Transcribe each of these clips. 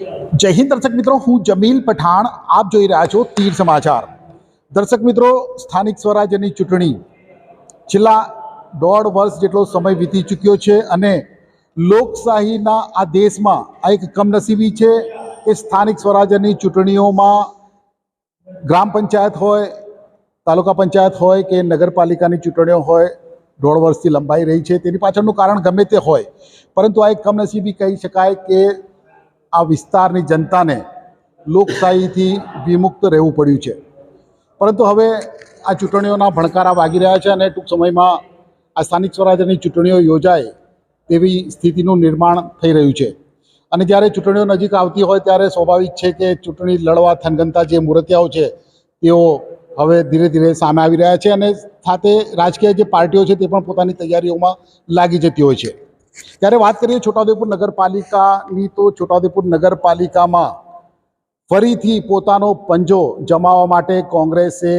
જય હિન્દ દર્શક મિત્રો, હું જમીલ પઠાણ, આપ જોઈ રહ્યા છો તીર સમાચાર. દર્શક મિત્રો, સ્થાનિક સ્વરાજ્યની ચૂંટણી. છેલ્લા દોઢ વર્ષ જેટલો સમય વીતી ચૂક્યો છે અને લોકશાહીના આ દેશમાં આ એક કમનસીબી છે કે સ્થાનિક સ્વરાજ્યની ચૂંટણીઓમાં ગ્રામ પંચાયત હોય, તાલુકા પંચાયત હોય કે નગરપાલિકાની ચૂંટણીઓ હોય, દોઢ વર્ષથી લંબાઈ રહી છે. તેની પાછળનું કારણ ગમે તે હોય, પરંતુ આ એક કમનસીબી કહી શકાય કે આ વિસ્તારની જનતાને લોકશાહીથી વિમુક્ત રહેવું પડ્યું છે. પરંતુ હવે આ ચૂંટણીઓના ભણકારા વાગી રહ્યા છે અને ટૂંક સમયમાં આ સ્થાનિક સ્વરાજ્યની ચૂંટણીઓ યોજાય તેવી સ્થિતિનું નિર્માણ થઈ રહ્યું છે. અને જ્યારે ચૂંટણીઓ નજીક આવતી હોય ત્યારે સ્વાભાવિક છે કે ચૂંટણી લડવા થનગનતા જે મૂર્તિયાઓ છે, તેઓ હવે ધીરે ધીરે સામે આવી રહ્યા છે અને સાથે રાજકીય જે પાર્ટીઓ છે તે પણ પોતાની તૈયારીઓમાં લાગી જતી હોય છે. ત્યારે વાત કરીએ છોટાઉદેપુર નગરપાલિકાની, તો છોટાઉદેપુર નગરપાલિકામાં ફરીથી પોતાનો પંજો જમાવવા માટે કોંગ્રેસે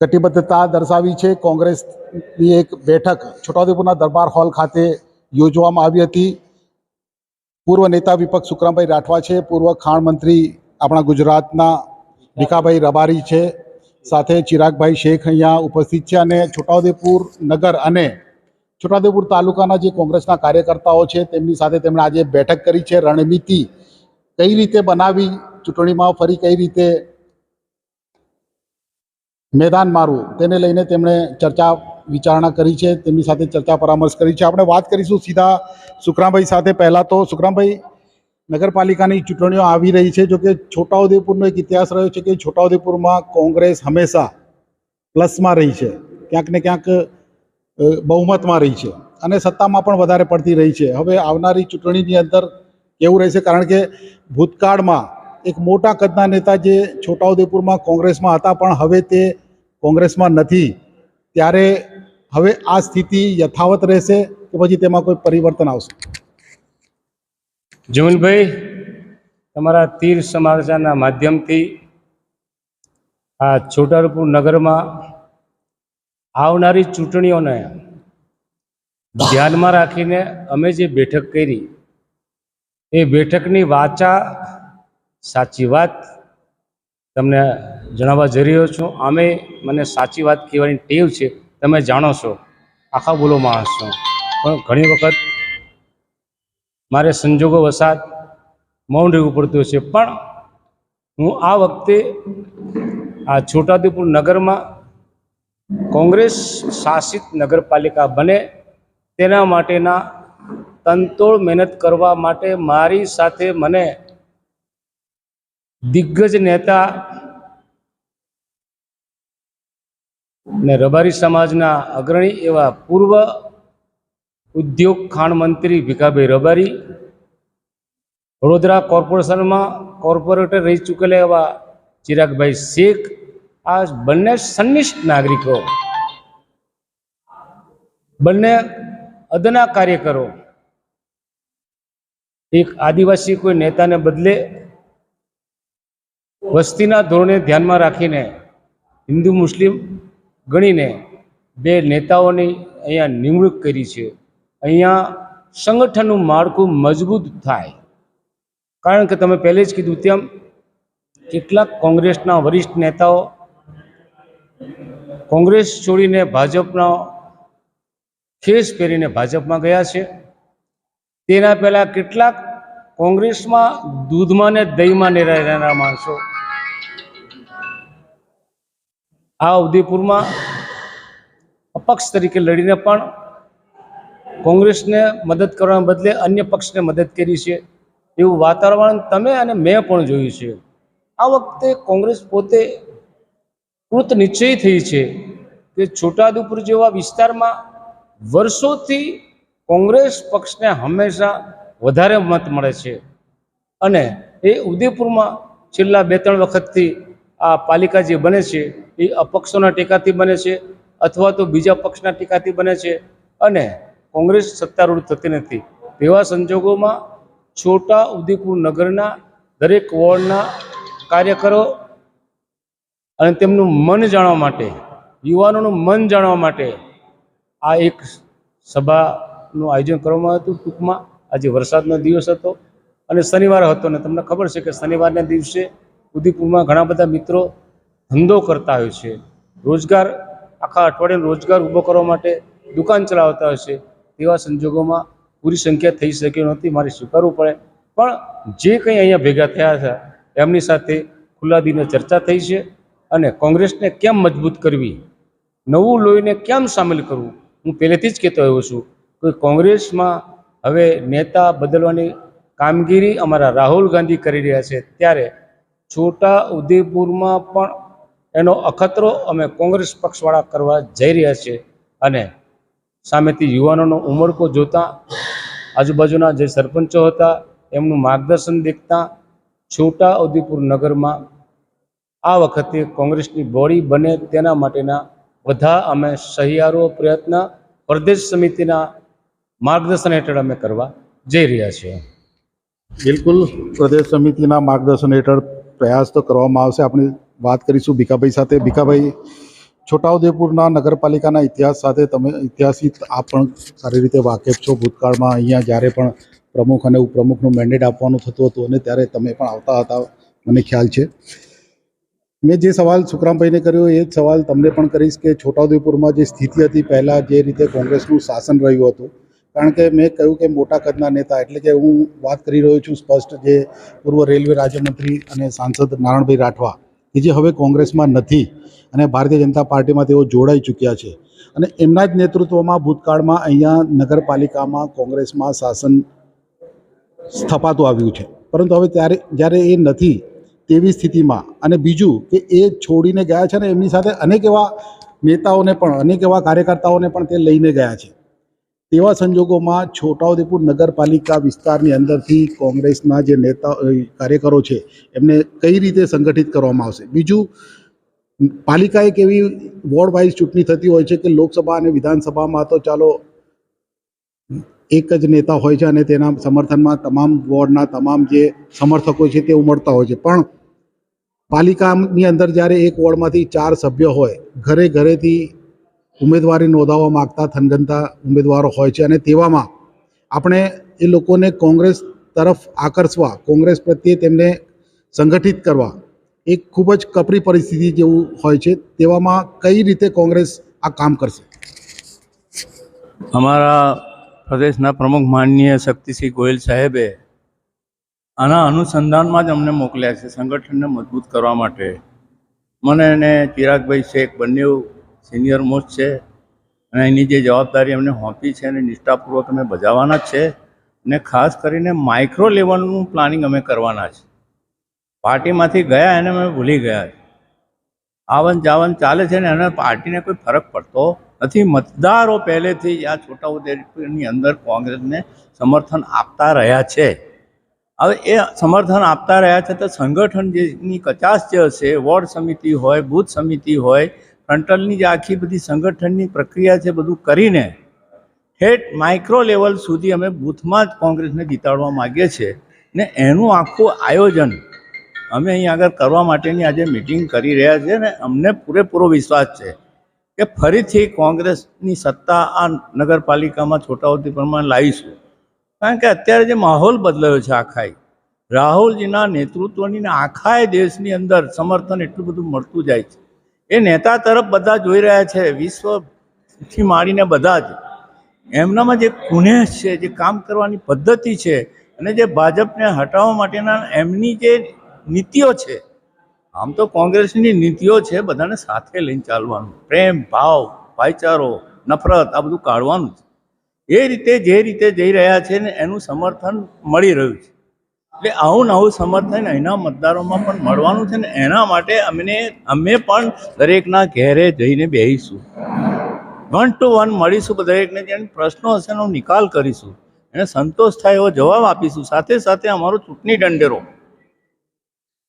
કટિબદ્ધતા દર્શાવી છે. કોંગ્રેસની એક બેઠક છોટાઉદેપુરના દરબાર હોલ ખાતે યોજવામાં આવી હતી. પૂર્વ નેતા વિપક્ષ સુખરામભાઈ રાઠવા છે. પૂર્વ ખાણ મંત્રી આપણા ગુજરાતના ભીખાભાઈ રબારી છે. સાથે ચિરાગભાઈ શેખ અહીંયા ઉપસ્થિત છે અને છોટાઉદેપુર નગર અને છોટાઉદેપુર તાલુકાના જે કોંગ્રેસના કાર્યકર્તાઓ છે, તેમની સાથે તેમણે આજે બેઠક કરી છે, રણનીતિ કઈ રીતે બનાવી, ચૂંટણીમાં ફરી કઈ રીતે મેદાન મારવું, તેને લઈને તેમણે ચર્ચા વિચારણા કરી છે, તેમની સાથે ચર્ચા પરામર્શ કરી છે. આપણે વાત કરીશું સીધા સુખરામભાઈ સાથે. પહેલાં તો સુખરામભાઈ, નગરપાલિકાની ચૂંટણીઓ આવી રહી છે જોકે છોટાઉદેપુરનો એક ઇતિહાસ રહ્યો છે કે છોટાઉદેપુરમાં કોંગ્રેસ હંમેશા પ્લસમાં રહી છે. ક્યાંક ને ક્યાંક બહુમતમાં રહી છે અને સત્તામાં પણ વધારે પડતી રહી છે. હવે આવનારી ચૂંટણીની અંદર કેવું રહેશે? કારણ કે ભૂતકાળમાં એક મોટા કદના નેતા જે છોટાઉદેપુરમાં કોંગ્રેસમાં હતા, પણ હવે તે કોંગ્રેસમાં નથી. ત્યારે હવે આ સ્થિતિ યથાવત રહેશે કે પછી તેમાં કોઈ પરિવર્તન આવશે? જમીનભાઈ તમારા તીર સમાચારના માધ્યમથી આ છોટાઉદેપુર નગરમાં આવનારી ચૂંટણીઓને ધ્યાનમાં રાખીને અમે જે બેઠક કરી, એ બેઠકની વાચા સાચી વાત તમને જણાવવા જઈ રહ્યો છું. અમે મને સાચી વાત કહેવાની ટેવ છે, તમે જાણો છો. આખા બોલો માણસ છો. પણ ઘણી વખત મારે સંજોગો વસાત મૌન રહેવું પડતું છે. પણ હું આ વખતે આ છોટાઉદેપુર નગરમાં કોંગ્રેસ શાસિત નગરપાલિકા બને તેના માટેના તનતોડ મહેનત કરવા માટે મારી સાથે મને દિગ્ગજ નેતા ને રબારી સમાજના અગ્રણી એવા પૂર્વ ઉદ્યોગ ખાણ મંત્રી ભીખાભાઈ રબારી, વડોદરા કોર્પોરેશનમાં કોર્પોરેટર રહી ચૂકેલા એવા ચિરાગભાઈ શેખ આ બંને સંનિષ્ઠ નાગરિકો, બંને અદના કાર્યકરો, એક આદિવાસી કોઈ નેતાને બદલે વસ્તીના ધોરણે ધ્યાનમાં રાખીને હિન્દુ મુસ્લિમ ગણીને બે નેતાઓની અહીંયા નિમણૂક કરી છે. અહીંયા સંગઠનનું માળખું મજબૂત થાય. કારણ કે તમે પહેલે જ કીધું તેમ કેટલાક કોંગ્રેસના વરિષ્ઠ નેતાઓ કોંગ્રેસ છોડીને ભાજપનો ખેસ પહેરીને ભાજપમાં ગયા છે. તેના પહેલાં કેટલાક કોંગ્રેસમાં દૂધમાં ને દહીંમાં રહેનારા માણસો. આ ઉદયપુરમાં અપક્ષ તરીકે લડીને પણ કોંગ્રેસને મદદ કરવાના બદલે અન્ય પક્ષને મદદ કરી છે. એવું વાતાવરણ તમે અને મેં પણ જોયું છે. આ વખતે કોંગ્રેસ પોતે કૃત નિશ્ચય થઈ છે કે છોટાઉદેપુર જેવા વિસ્તારમાં વર્ષોથી કોંગ્રેસ પક્ષને હંમેશા વધારે મત મળે છે. અને એ ઉદયપુરમાં છેલ્લા બે ત્રણ વખતથી આ પાલિકા જે બને છે એ અપક્ષોના ટેકાથી બને છે અથવા તો બીજા પક્ષના ટેકાથી બને છે અને કોંગ્રેસ સત્તારૂઢ થતી નથી. તેવા સંજોગોમાં છોટા ઉદેપુર નગરના દરેક વોર્ડના કાર્યકરો અને તેમનું મન જાણવા માટે, યુવાનોનું મન જાણવા માટે આ એક સભાનું આયોજન કરવામાં હતું. ટૂંકમાં આજે વરસાદનો દિવસ હતો અને શનિવાર હતો ને તમને ખબર છે કે શનિવારના દિવસે ઉદયપુરમાં ઘણા બધા મિત્રો ધંધો કરતા હોય છે. રોજગાર, આખા અઠવાડિયાનો રોજગાર ઊભો કરવા માટે દુકાન ચલાવતા હોય છે. તેવા સંજોગોમાં પૂરી સંખ્યા થઈ શકી નહોતી. મારે સ્વીકારવું પડે. પણ જે કંઈ અહીંયા ભેગા થયા હતા, એમની સાથે ખુલ્લા દિને ચર્ચા થઈ છે. અને કોંગ્રેસને કેમ મજબૂત કરવી? નવું લોહીને કેમ સામેલ કરવું? હું પહેલેથી જ કહેતો આવ્યો છું કે કોંગ્રેસમાં હવે નેતા બદલવાની કામગીરી અમારા રાહુલ ગાંધી કરી રહ્યા છે. ત્યારે છોટા ઉદેપુરમાં પણ એનો અખતરો અમે કોંગ્રેસ પક્ષવાળા કરવા જઈ રહ્યા છીએ અને સામેથી યુવાનોનો ઉમળકો જોતા, આજુબાજુના જે સરપંચો હતા, એમનું માર્ગદર્શન દેખતા છોટા ઉદેપુર નગરમાં આ વખતે કોંગ્રેસની બોડી બને તેના માટેના બધા અમે સહિયારો પ્રયત્ન પ્રદેશ સમિતિના માર્ગદર્શન હેઠળ અમે કરવા જઈ રહ્યા છીએ. બિલકુલ, પ્રદેશ સમિતિના માર્ગદર્શન હેઠળ પ્રયાસ તો કરવામાં આવશે. આપણે વાત કરીશું ભીખાભાઈ સાથે. ભીખાભાઈ, છોટાઉદેપુરના નગરપાલિકાના ઇતિહાસ સાથે તમે ઇતિહાસિક આપ પણ સારી રીતે વાકેફ છો. ભૂતકાળમાં અહીંયા જ્યારે પણ પ્રમુખ અને ઉપપ્રમુખનું મેન્ડેટ આપવાનું થતું હતું અને ત્યારે તમે પણ આવતા હતા, મને ખ્યાલ છે. મેં જે સવાલ સુખરામભાઈને કર્યો, એ જ સવાલ તમને પણ કરીશ કે છોટાઉદેપુરમાં જે સ્થિતિ હતી, પહેલાં જે રીતે કોંગ્રેસનું શાસન રહ્યું હતું, કારણ કે મેં કહ્યું કે મોટા કદના નેતા, એટલે કે હું વાત કરી રહ્યો છું સ્પષ્ટ જે પૂર્વ રેલવે રાજ્યમંત્રી અને સાંસદ નારણભાઈ રાઠવા, કે જે હવે કોંગ્રેસમાં નથી અને ભારતીય જનતા પાર્ટીમાં તેઓ જોડાઈ ચૂક્યા છે. અને એમના જ નેતૃત્વમાં ભૂતકાળમાં અહીંયા નગરપાલિકામાં કોંગ્રેસમાં શાસન સ્થપાતું આવ્યું છે. પરંતુ હવે ત્યારે, જ્યારે એ નથી તેવી સ્થિતિમાં અને બીજું કે એ છોડીને ગયા છે ને એમની સાથે અનેક એવા નેતાઓને પણ, અનેક એવા કાર્યકર્તાઓને પણ તે લઈને ગયા છે. તેવા સંજોગોમાં છોટાઉદેપુર નગરપાલિકા વિસ્તારની અંદરથી કોંગ્રેસના જે નેતા કાર્યકરો છે, એમને કઈ રીતે સંગઠિત કરવામાં આવશે? બીજું પાલિકા એક એવી વોર્ડ વાઇઝ ચૂંટણી થતી હોય છે કે લોકસભા અને વિધાનસભામાં તો ચાલો એક જ નેતા હોય છે અને તેના સમર્થનમાં તમામ વોર્ડના તમામ જે સમર્થકો છે તે ઉમળતા હોય છે. પણ પાલિકાની અંદર જ્યારે એક વોર્ડમાંથી ચાર સભ્ય હોય, ઘરે ઘરેથી ઉમેદવારી નોંધાવવા માગતા થનગનતા ઉમેદવારો હોય છે અને તેવામાં આપણે એ લોકોને કોંગ્રેસ તરફ આકર્ષવા, કોંગ્રેસ પ્રત્યે તેમને સંગઠિત કરવા એક ખૂબ જ કપરી પરિસ્થિતિ જેવું હોય છે. તેવામાં કઈ રીતે કોંગ્રેસ આ કામ કરશે? અમારા પ્રદેશના પ્રમુખ માનનીય શક્તિસિંહ ગોયલ સાહેબે આના અનુસંધાનમાં જ અમને મોકલ્યા છે સંગઠનને મજબૂત કરવા માટે. મને અને ચિરાગભાઈ શેખ બંને સિનિયર મોસ્ટ છે અને એની જે જવાબદારી અમને હોંપી છે અને નિષ્ઠાપૂર્વક અમે બજાવવાના જ છે ને ખાસ કરીને માઇક્રો લેવલનું પ્લાનિંગ અમે કરવાના છે. પાર્ટીમાંથી ગયા એને અમે ભૂલી ગયા છે. આવન જાવન ચાલે છે ને એને પાર્ટીને કોઈ ફરક પડતો નથી. મતદારો પહેલેથી આ છોટાઉદેપુરની અંદર કોંગ્રેસને સમર્થન આપતા રહ્યા છે. હવે એ સમર્થન આપતા રહ્યા છે તો સંગઠન જેની કચાશ જે હશે, વોર્ડ સમિતિ હોય, બૂથ સમિતિ હોય, ફ્રન્ટલની જે આખી બધી સંગઠનની પ્રક્રિયા છે બધું કરીને ઠેઠ માઇક્રો લેવલ સુધી અમે બૂથમાં જ કોંગ્રેસને જીતાડવા માગીએ છીએ. ને એનું આખું આયોજન અમે અહીં આગળ કરવા માટેની આજે મિટિંગ કરી રહ્યા છીએ ને અમને પૂરેપૂરો વિશ્વાસ છે કે ફરીથી કોંગ્રેસની સત્તા આ નગરપાલિકામાં છોટાઉદેપુરમાં લાવીશું. કારણ કે અત્યારે જે માહોલ બદલાયો છે આખાય રાહુલજીના નેતૃત્વની આખાય દેશની અંદર સમર્થન એટલું બધું મળતું જાય છે. એ નેતા તરફ બધા જોઈ રહ્યા છે, વિશ્વથી માંડીને બધા જ. એમનામાં જે કુનેહ છે, જે કામ કરવાની પદ્ધતિ છે અને જે ભાજપને હટાવવા માટેના એમની જે નીતિઓ છે, આમ તો કોંગ્રેસની નીતિઓ છે બધાને સાથે લઈને ચાલવાનું. પ્રેમ, ભાવ, ભાઈચારો, નફરત આ બધું કાઢવાનું છે એ રીતે જે રીતે જઈ રહ્યા છે ને એનું સમર્થન મળી રહ્યું છે. એટલે આવું ને આવું સમર્થન અહીંના મતદારોમાં પણ મળવાનું છે ને એના માટે અમને, અમે પણ દરેકના ઘેરે જઈને બેસીશું વન ટુ વન મળીશું દરેકને જે પ્રશ્નો હશે એનો નિકાલ કરીશું. એને સંતોષ થાય એવો જવાબ આપીશું. સાથે સાથે અમારો ચૂંટણી દંડેરો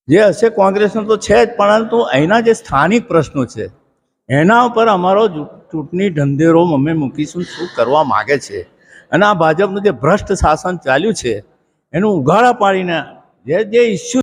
જે હશે કોંગ્રેસનો તો છે જ, પરંતુ અહીંના જે સ્થાનિક પ્રશ્નો છે એના ઉપર અમારો ચૂંટણી ઢંઢેરો અમે મૂકીશું, શું કરવા માગે છે? અને આ ભાજપનું જે ભ્રષ્ટ શાસન ચાલ્યું છે, એનું ઉઘાડા પાડીને જે જે ઇસ્યુ